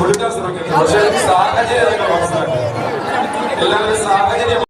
കൊടുക്കാൻ ശ്രമിക്കുന്നത് പക്ഷേ സാഹചര്യം നമുക്ക് മനസ്സിലാക്കുക എല്ലാവരും സാഹചര്യം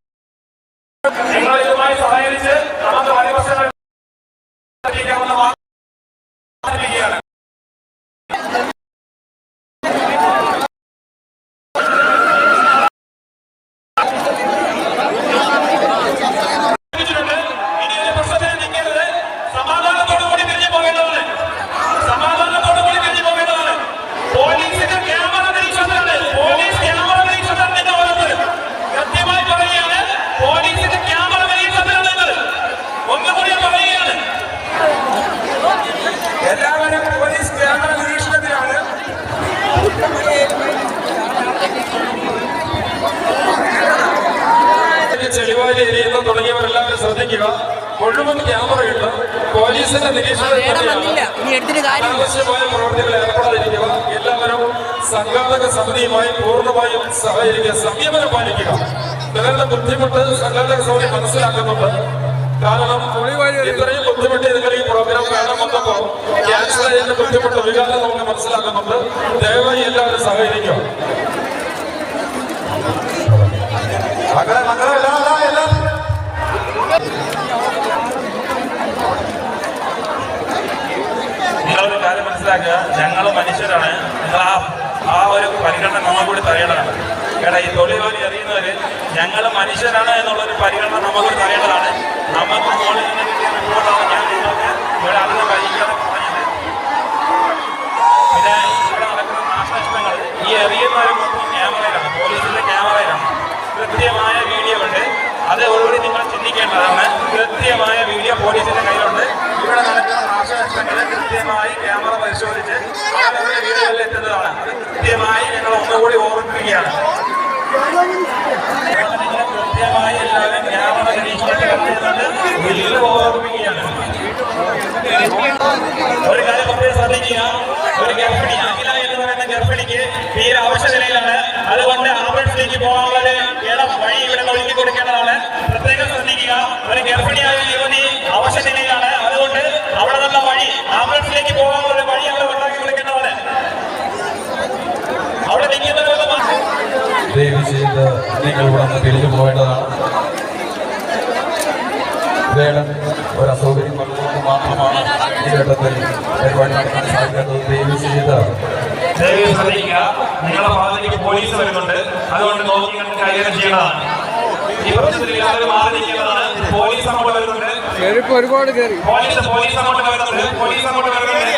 എരിയുന്ന തുടങ്ങിയവരെല്ലാവരും ശ്രദ്ധിക്കുക. മുഴുവൻ ക്യാമറയുണ്ട് പോലീസിന്റെ നിരീക്ഷണത്തിൽ അനാവശ്യമായ പ്രവർത്തികൾ ഏർപ്പെടാതിരിക്കുക. എല്ലാവരും സംഘാടക സമിതിയുമായി പൂർണമായും സഹകരിക്കുക. സംയമനം പാലിക്കുക. നിങ്ങളുടെ ബുദ്ധിമുട്ട് സംഘാടക സമിതി മനസ്സിലാക്കുന്നുണ്ട്. കാരണം ഇത്രയും ബുദ്ധിമുട്ട് നിങ്ങൾ ഈ പ്രോഗ്രാം കാണാൻ വന്നപ്പോ ക്യാൻസർ ചെയ്യുന്ന ബുദ്ധിമുട്ട് വികാരം നമുക്ക് മനസ്സിലാക്കുന്നുണ്ട്. ദയവായി എല്ലാവരും സഹകരിക്കുക. അങ്ങനെ മക്കളെ ഞങ്ങൾ മനുഷ്യരാണ്. നിങ്ങൾ ആ ആ ഒരു പരിഗണന നമ്മൾ കൂടി തരേണ്ടതാണ്. എടാ ഈ തൊഴിലോലി അറിയുന്നവര് ഞങ്ങൾ മനുഷ്യരാണ് എന്നുള്ളൊരു പരിഗണന നമുക്ക് തരേണ്ടതാണ്. നമുക്ക് മുകളിൽ നിന്ന് കിട്ടിയ റിപ്പോർട്ടാണ് ഞാൻ നിങ്ങൾക്ക് ഇവിടെ അന്ന് വൈകിക്കാതെ പറഞ്ഞത്. പിന്നെ ഇവിടെ നടക്കുന്ന നാശനഷ്ടങ്ങൾ ഈ എറിയുന്നവർ മൊത്തം ക്യാമറയിലാണ് പോലീസിന്റെ ക്യാമറയിലാണ്. കൃത്യമായ വീഡിയോ ഉണ്ട്. നിങ്ങൾ ചിന്തിക്കേണ്ടതാണ്. കൃത്യമായ വീഡിയോ പോലീസിന്റെ കയ്യിലുണ്ട്. നടക്കുന്ന കൃത്യമായി ക്യാമറ പരിശോധിച്ച് അവരുടെ വീടുകളിൽ എത്തുന്നതാണ്. അത് കൃത്യമായി ഞങ്ങൾ ഒന്നുകൂടി ഓർമ്മിപ്പിക്കുകയാണ്. കൃത്യമായി എല്ലാവരും ക്യാമറ നിരീക്ഷണത്തിൽ എത്തുന്നുണ്ട് ഓർമ്മിപ്പിക്കുകയാണ്. ഒരു കാര്യം പ്രത്യേകം ശ്രദ്ധിക്കുക. ഒരു ഗർഭിണി അഖില എന്ന് പറയുന്ന ഗർഭിണിക്ക് തീരെ അവശനിലയിലാണ് അതുകൊണ്ട് ആംബുലൻസിലേക്ക് പോകാനുള്ള ഇടം വഴി ഇവിടെ ഒഴുകി കൊടുക്കേണ്ടതാണ്. പ്രത്യേകം ശ്രദ്ധിക്കുക. ഒരു ഗർഭിണിയായ യുവതി അവശനിലയിലാണ് അതുകൊണ്ട് അവിടെ നല്ല വഴി ആംബുലൻസിലേക്ക് പോകാനുള്ള ഒരു വഴി അവിടെ ഉണ്ടാക്കി കൊടുക്കേണ്ടതാണ് അവിടെ നിൽക്കുന്നവരൊന്നും ദയവ് ചെയ്ത് പിരിഞ്ഞു പോകേണ്ടതാണ്. വേണം ഒരു അസൗകര്യം വന്നതുകൊണ്ട് മാത്രമാണ് ഈ ഘട്ടത്തിൽ പരിപാടി നടത്താൻ സാധിക്കുന്നത് ദയവ് ചെയ്ത് ദയവ് ശ്രദ്ധിക്കുക നിങ്ങളുടെ ഭാഗത്തേക്ക് പോലീസ് വരുന്നുണ്ട്. അതുകൊണ്ട് നോക്കി കണ്ട് കൈകാര്യം ചെയ്യണതാണ് ഈ പ്രശ്നത്തിൽ എല്ലാവരും മാറി നിൽക്കേണ്ടതാണ്. പോലീസ് അങ്ങോട്ട് വരുന്നുണ്ട്. ഒരുപാട് കയറി പോലീസ് പോലീസ് അങ്ങോട്ട് വരുന്നുണ്ട്. പോലീസ് അങ്ങോട്ട് വരുന്നുണ്ട്.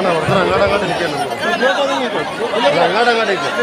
ആണ്. അവിടുത്തെ അങ്ങോട്ട് അങ്ങോട്ട് ഇരിക്കുന്നുണ്ട് അങ്ങോട്ട് ഇരിക്കും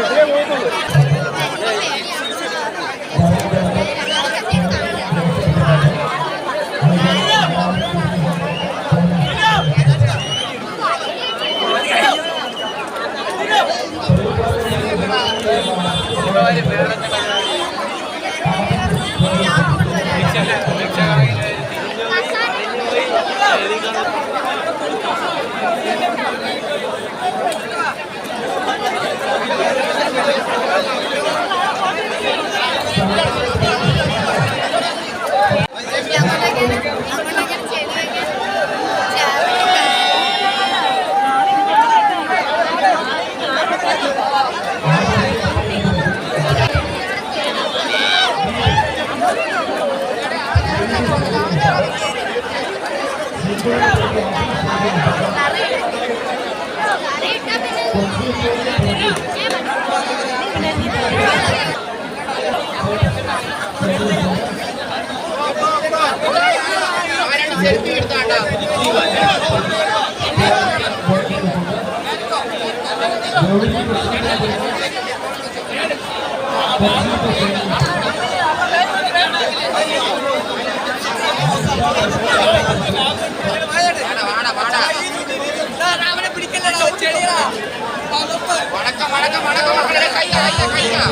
வணக்கம் வணக்கம் வணக்கம் மக்களே கையா கையா கையா